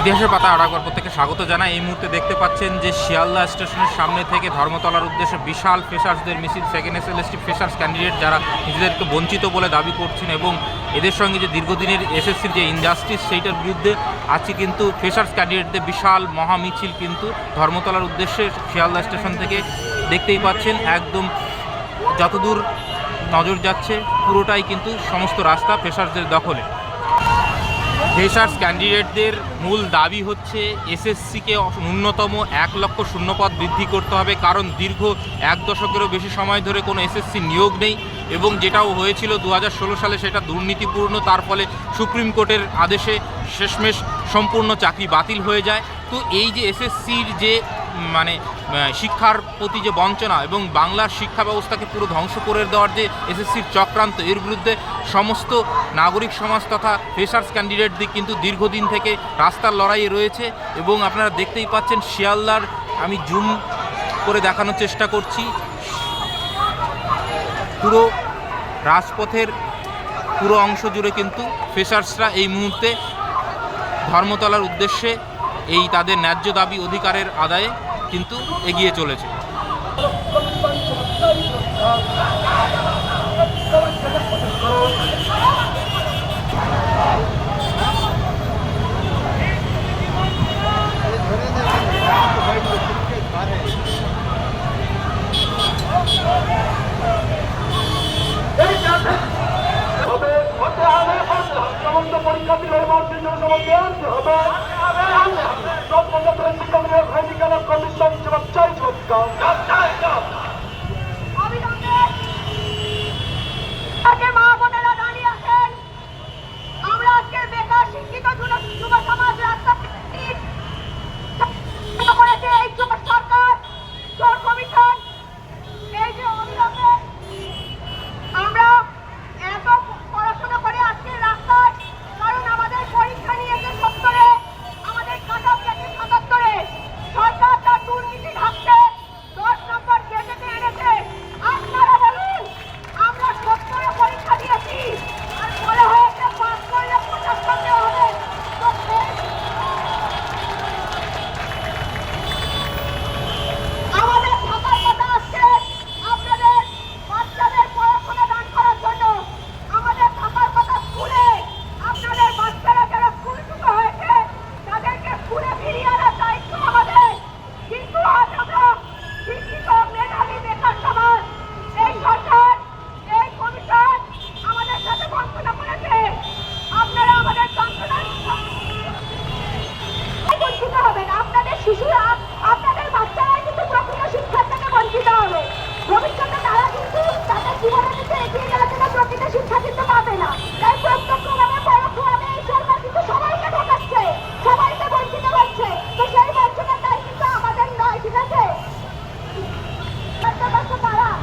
ইতিহাসের পাতা আড়াকর প্রত্যেকে স্বাগত জানাই। এই মুহূর্তে দেখতে পাচ্ছেন যে শিয়ালদা স্টেশনের সামনে থেকে ধর্মতলার উদ্দেশ্যে বিশাল ফেসার্সদের মিছিল সেকেন্ড এসএলএসটি ফেসার্স ক্যান্ডিডেট যারা নিজেদেরকে বঞ্চিত বলে দাবি করছেন এবং এদের সঙ্গে যে দীর্ঘদিনের এসএসসির যে ইনজাস্টিস সেইটার বিরুদ্ধে আজকে কিন্তু ফেসার্স ক্যান্ডিডেটদের বিশাল মহামিছিল কিন্তু ধর্মতলার উদ্দেশ্যে শিয়ালদা স্টেশন থেকে দেখতেই পাচ্ছেন, একদম যতদূর নজর যাচ্ছে পুরোটাই কিন্তু সমস্ত রাস্তা ফেসার্সদের দখলে। ফ্রেশার্স ক্যান্ডিডেটদের মূল দাবি হচ্ছে এসএসসিকে ন্যূনতম এক লক্ষ শূন্যপদ বৃদ্ধি করতে হবে, কারণ দীর্ঘ এক দশকেরও বেশি সময় ধরে কোনো এসএসসি নিয়োগ নেই এবং যেটাও হয়েছিল দু হাজার ষোলো সালে সেটা দুর্নীতিপূর্ণ, তার ফলে সুপ্রিম কোর্টের আদেশে শেষমেশ সম্পূর্ণ চাকরি বাতিল হয়ে যায়। তো এই যে এসএসসির যে মানে শিক্ষার প্রতি যে বঞ্চনা এবং বাংলার শিক্ষা ব্যবস্থাকে পুরো ধ্বংস করে দেওয়ার যে এসএসসির চক্রান্ত, এর বিরুদ্ধে সমস্ত নাগরিক সমাজ তথা ফ্রেশার্স ক্যান্ডিডেটদের কিন্তু দীর্ঘদিন থেকে রাস্তার লড়াইয়ে রয়েছে এবং আপনারা দেখতেই পাচ্ছেন শিয়ালদার, আমি জুম করে দেখানোর চেষ্টা করছি, পুরো রাজপথের পুরো অংশ জুড়ে কিন্তু ফ্রেশার্সরা এই মুহূর্তে ধর্মতলার উদ্দেশ্যে এই তাদের ন্যায্য দাবি, অধিকারের আদায়ে কিন্তু এগিয়ে চলেছে পরীক্ষার্থীদের মধ্যে জনসমক্ষে হবে নিয়োগ হয়নি কেন কমিশন জবাব চাই জবাব চাই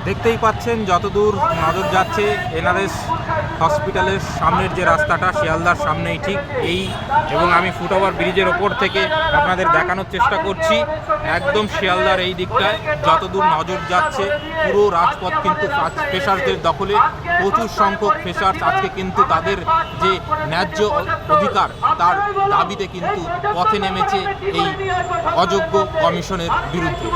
দেখতেই পাচ্ছেন, যতদূর নজর যাচ্ছে, এনআরএস হসপিটালের সামনের যে রাস্তাটা, শিয়ালদার সামনেই ঠিক এই, এবং আমি ফুটওভার ব্রিজের ওপর থেকে আপনাদের দেখানোর চেষ্টা করছি, একদম শিয়ালদার এই দিকটায়, যতদূর নজর যাচ্ছে, পুরো রাজপথ কিন্তু ফেসার্সদের দখলে, প্রচুর সংখ্যক ফেসার্স আজকে কিন্তু তাদের যে ন্যায্য অধিকার, তার দাবিতে কিন্তু পথে নেমেছে এই অযোগ্য কমিশনের বিরুদ্ধে।